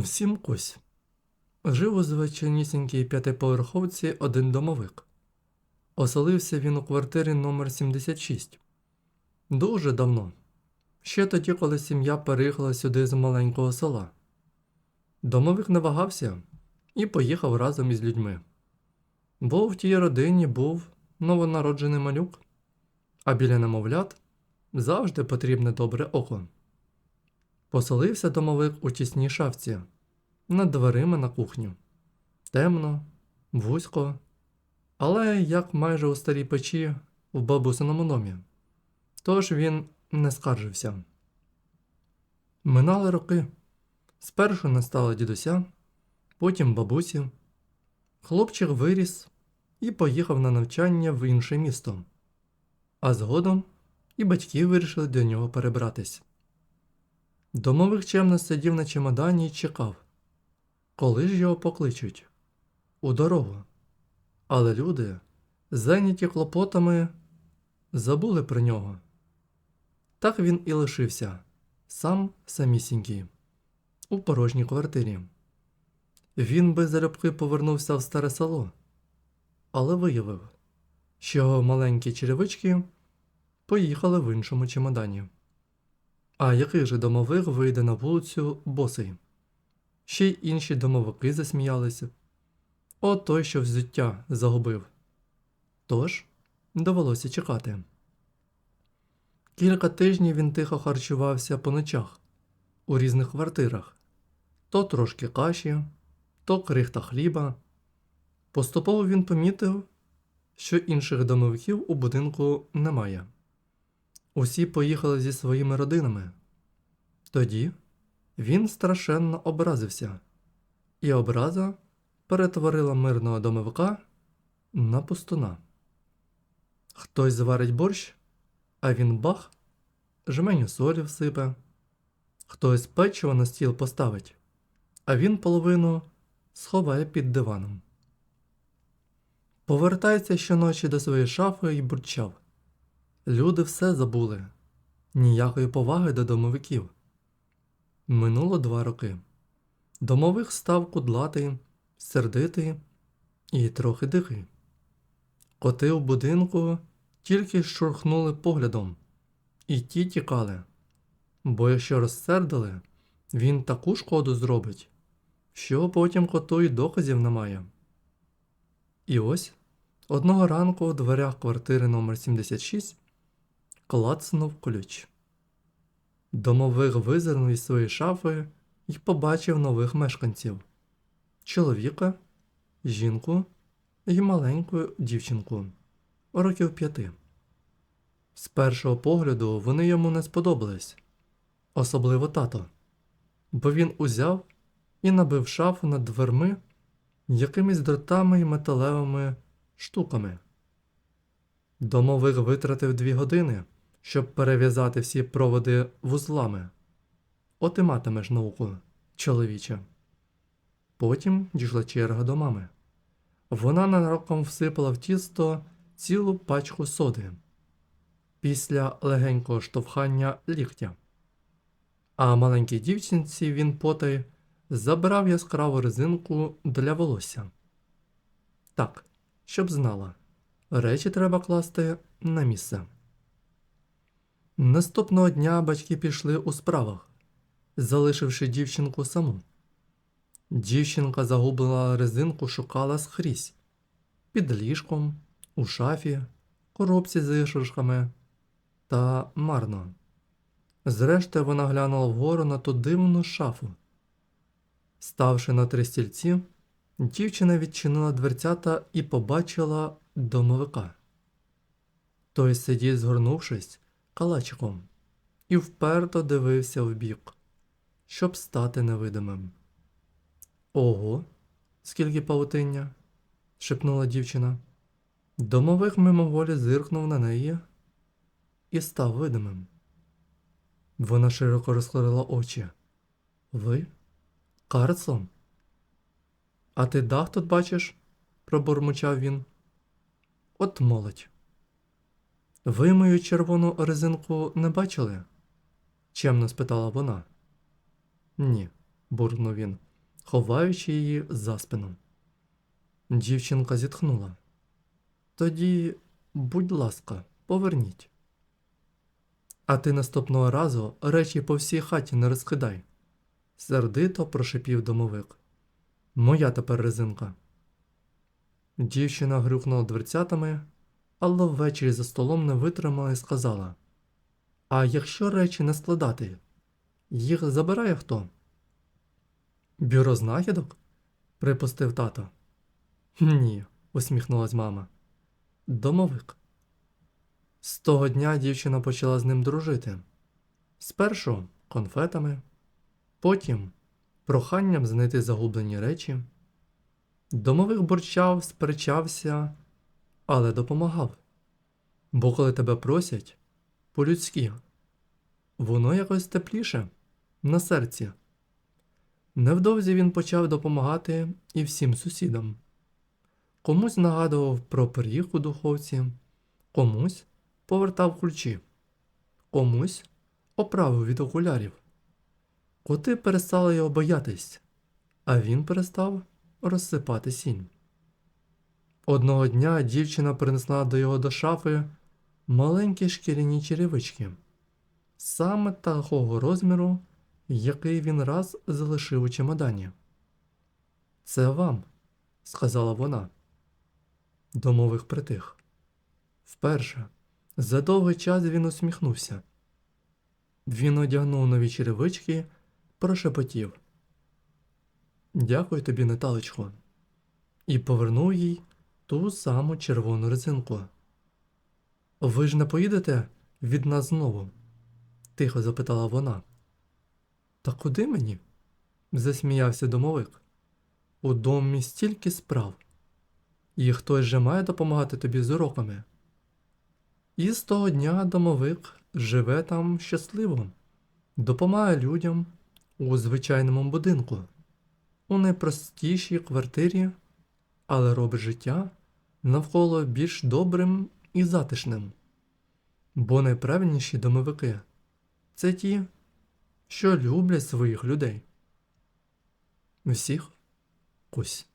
Всім кось. Жив у звичайнісінькій п'ятиповерховці один домовик. Оселився він у квартирі номер 76. Дуже давно. Ще тоді, коли сім'я переїхала сюди з маленького села. Домовик не вагався і поїхав разом із людьми. Бо в тій родині був новонароджений малюк, а біля немовлят завжди потрібне добре око. Поселився домовик у тісній шафці, над дверима на кухню. Темно, вузько, але як майже у старій печі в бабусиному домі. Тож він не скаржився. Минали роки. Спершу не стало дідуся, потім бабусі. Хлопчик виріс і поїхав на навчання в інше місто. А згодом і батьки вирішили до нього перебратись. Домовик чемно сидів на чемодані і чекав, коли ж його покличуть у дорогу. Але люди, зайняті клопотами, забули про нього. Так він і лишився, сам самісінький, у порожній квартирі. Він без залюбки повернувся в старе село, але виявив, що його маленькі черевички поїхали в іншому чемодані. А який же домовик вийде на вулицю босий? Ще й інші домовики засміялися. О той, що взуття загубив. Тож довелося чекати. Кілька тижнів він тихо харчувався по ночах у різних квартирах то трошки каші, то крихта хліба. Поступово він помітив, що інших домовиків у будинку немає. Усі поїхали зі своїми родинами. Тоді він страшенно образився, і образа перетворила мирного домовика на пустуна. Хтось зварить борщ, а він бах, жменю солі всипе. Хтось печиво на стіл поставить, а він половину сховає під диваном. Повертається щоночі до своєї шафи і бурчав. Люди все забули, ніякої поваги до домовиків. Минуло два роки. Домовик став кудлатий, сердитий і трохи дикий. Коти в будинку тільки шурхнули поглядом, і ті тікали. Бо якщо розсердили, він таку шкоду зробить, що потім коту й доказів немає. І ось одного ранку у дверях квартири номер 76 клацнув ключ. Домовик визирнув із своєї шафи і побачив нових мешканців чоловіка, жінку і маленьку дівчинку років п'яти. З першого погляду вони йому не сподобались, особливо тато, бо він узяв і набив шафу над дверми якимись дротами і металевими штуками. Домовик витратив дві години, щоб перев'язати всі проводи вузлами. От і матимеш науку, чоловіче. Потім дійшла черга до мами. Вона ненароком всипала в тісто цілу пачку соди після легенького штовхання ліктя. А маленькій дівчинці він потай забрав яскраву резинку для волосся. Так, щоб знала, речі треба класти на місце. Наступного дня батьки пішли у справах, залишивши дівчинку саму. Дівчинка загублена резинку шукала скрізь під ліжком, у шафі, коробці з іграшками та марно. Зрештою вона глянула вгору на ту дивну шафу. Ставши на три стільці, дівчина відчинила дверцята і побачила домовика. Той сидів, згорнувшись калачиком, і вперто дивився вбік, щоб стати невидимим. Ого, скільки павутиння, шепнула дівчина. Домовик мимоволі зиркнув на неї і став видимим. Вона широко розкрила очі. Ви? Карлсон? А ти дах тут бачиш? пробурмочав він. От молодь. Ви мою червону резинку не бачили? чемно спитала вона. Ні, буркнув він, ховаючи її за спину. Дівчинка зітхнула. Тоді, будь ласка, поверніть. А ти наступного разу речі по всій хаті не розкидай, сердито прошипів домовик. Моя тепер резинка. Дівчина грюкнула дверцятами, але ввечері за столом не витримала і сказала: А якщо речі не складати, їх забирає хто? Бюро знахідок? припустив тато. Ні, усміхнулась мама. Домовик. З того дня дівчина почала з ним дружити. Спершу конфетами, потім проханням знайти загублені речі. Домовик бурчав, сперечався, але допомагав. Бо коли тебе просять по-людськи, воно якось тепліше на серці. Невдовзі він почав допомагати і всім сусідам. Комусь нагадував про пиріг у духовці, комусь повертав ключі, комусь оправив від окулярів. Коти перестали його боятись, а він перестав розсипати сінь. Одного дня дівчина принесла до його до шафи маленькі шкіряні черевички, саме такого розміру, який він раз залишив у чемодані. Це вам, сказала вона. Домових притих. Вперше за довгий час він усміхнувся. Він одягнув нові черевички, прошепотів. Дякую тобі, Наталечко, і повернув їй ту саму червону резинку. Ви ж не поїдете від нас знову? тихо запитала вона. Та куди мені? засміявся домовик. У домі стільки справ, і хтось же має допомагати тобі з уроками. І з того дня домовик живе там щасливо, допомагає людям у звичайному будинку, у найпростішій квартирі, але робить життя навколо більш добрим і затишним. Бо найправильніші домовики це ті, що люблять своїх людей. Всіх кусь.